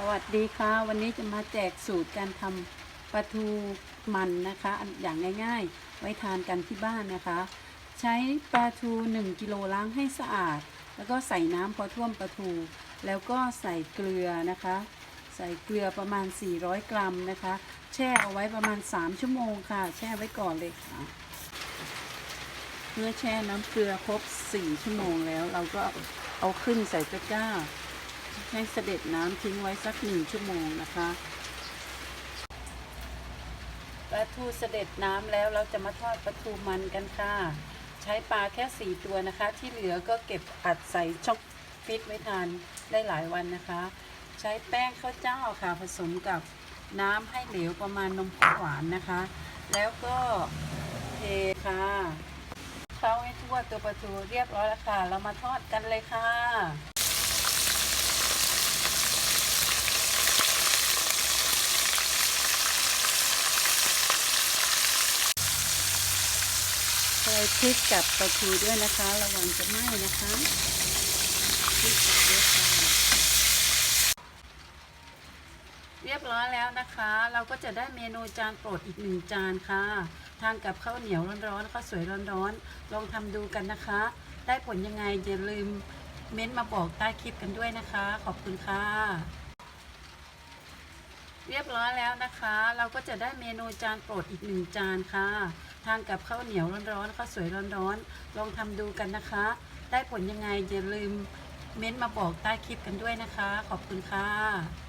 สวัสดีค่ะ วันนี้จะมาแจกสูตรการทำปลาทูมันนะคะอย่างง่ายๆ ไว้ทานกันที่บ้านนะคะ ใช้ปลาทู 1 กิโลล้างให้สะอาด แล้วก็ใส่น้ำพอท่วมปลาทู แล้วก็ใส่เกลือนะคะ ใส่เกลือประมาณ 400 กรัมนะคะ แช่เอาไว้ประมาณ 3 ชั่วโมงค่ะ แช่ไว้ก่อนเลยค่ะเมื่อแช่น้ำเกลือครบ 4 ชั่วโมงแล้ว เราก็เอาขึ้นใส่ตะกร้า ให้เสด็จน้ำทิ้งไว้สักหนึ่งชั่วโมงนะคะปลาทูเสด็จน้ำแล้วเราจะมาทอดปลาทูมันกันค่ะ ใช้ปลาแค่สี่ตัวนะคะ ที่เหลือก็เก็บอัดใส่ช่องฟิตไว้ทานได้หลายวันนะคะ ใช้แป้งข้าวเจ้าค่ะ ผสมกับน้ำให้เหลวประมาณนมข้นหวานนะคะ แล้วก็เทค่ะเคล้าให้ทั่วตัวปลาทูเรียบร้อยแล้วค่ะ เรามาทอดกันเลยค่ะ ใส่พริกกับปลาทูด้วยนะคะ ระวังจะไหม้นะคะพริกกับด้วยค่ะเรียบร้อยแล้วนะคะ เราก็จะได้เมนูจานโปรดอีกหนึ่งจานค่ะ ทานกับข้าวเหนียวร้อนๆข้าวสวยร้อนๆ ลองทำดูกันนะคะ ได้ผลยังไงอย่าลืมเม้นต์มาบอกใต้คลิปกันด้วยนะคะ ขอบคุณค่ะ เรียบร้อยแล้วนะคะ เราก็จะได้เมนูจานโปรดอีกหนึ่งจานค่ะ ทานกับข้าวเหนียวร้อนๆข้าวสวยร้อนๆ ลองทำดูกันนะคะ ได้ผลยังไงอย่าลืมเม้นต์มาบอกใต้คลิปกันด้วยนะคะ ขอบคุณค่ะ